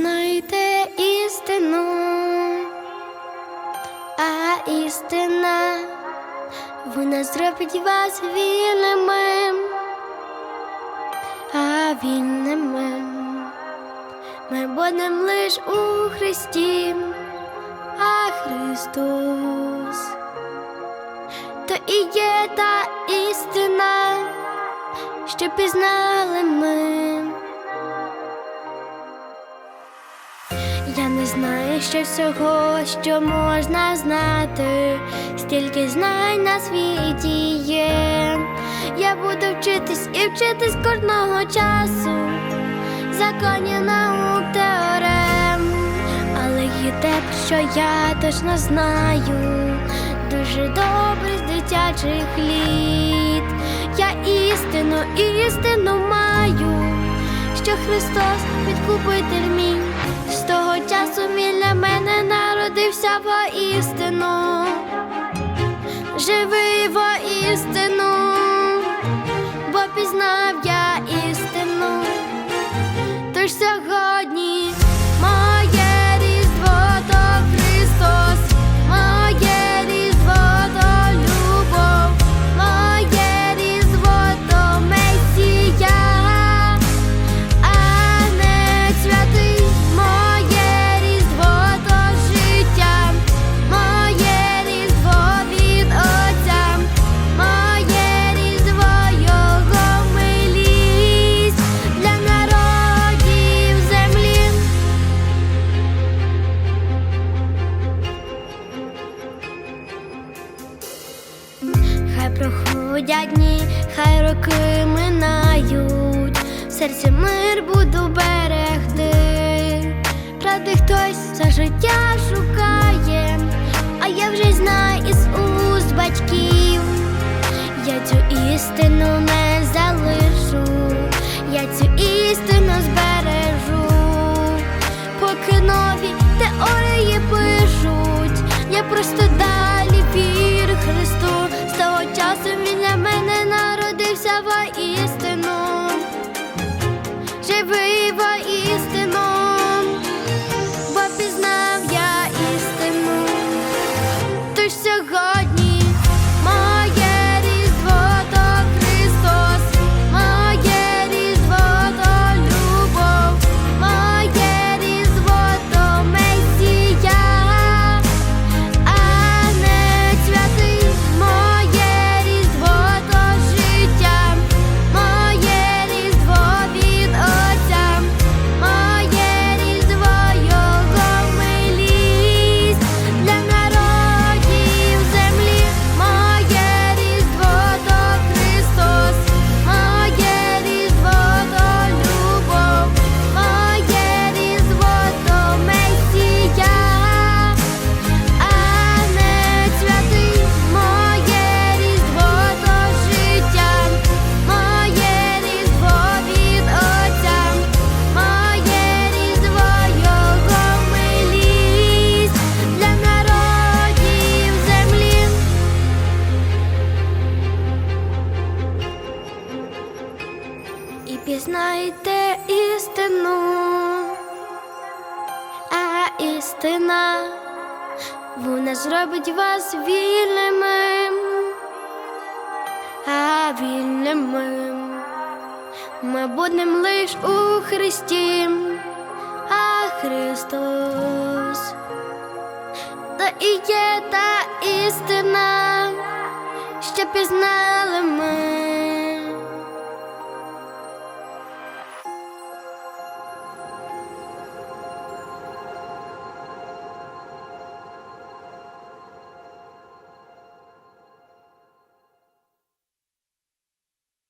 пізнайте істину, а істина вона зробить вас вільними, а вільними ми будемо лиш у Христі, а Христос то і є та істина, що пізнали ми. Я не знаю ще всього, що можна знати, стільки знань на світі є. Я буду вчитись і вчитись кожного часу, законів наук теорем, але є те, що я точно знаю, дуже добре з дитячих літ. Я істину, істину маю, що Христос відкупитель мій. Воістину, живий воістину, проходять дні, хай роки минають, в серці мир буду берегти. Правди хтось за життя шукає, а я вже знаю із уст батьків. Я цю істину не І пізнайте істину, а істина вона зробить вас вільними, а вільними ми будемо лиш у Христі, а Христос то і є та істина, що пізнали ми.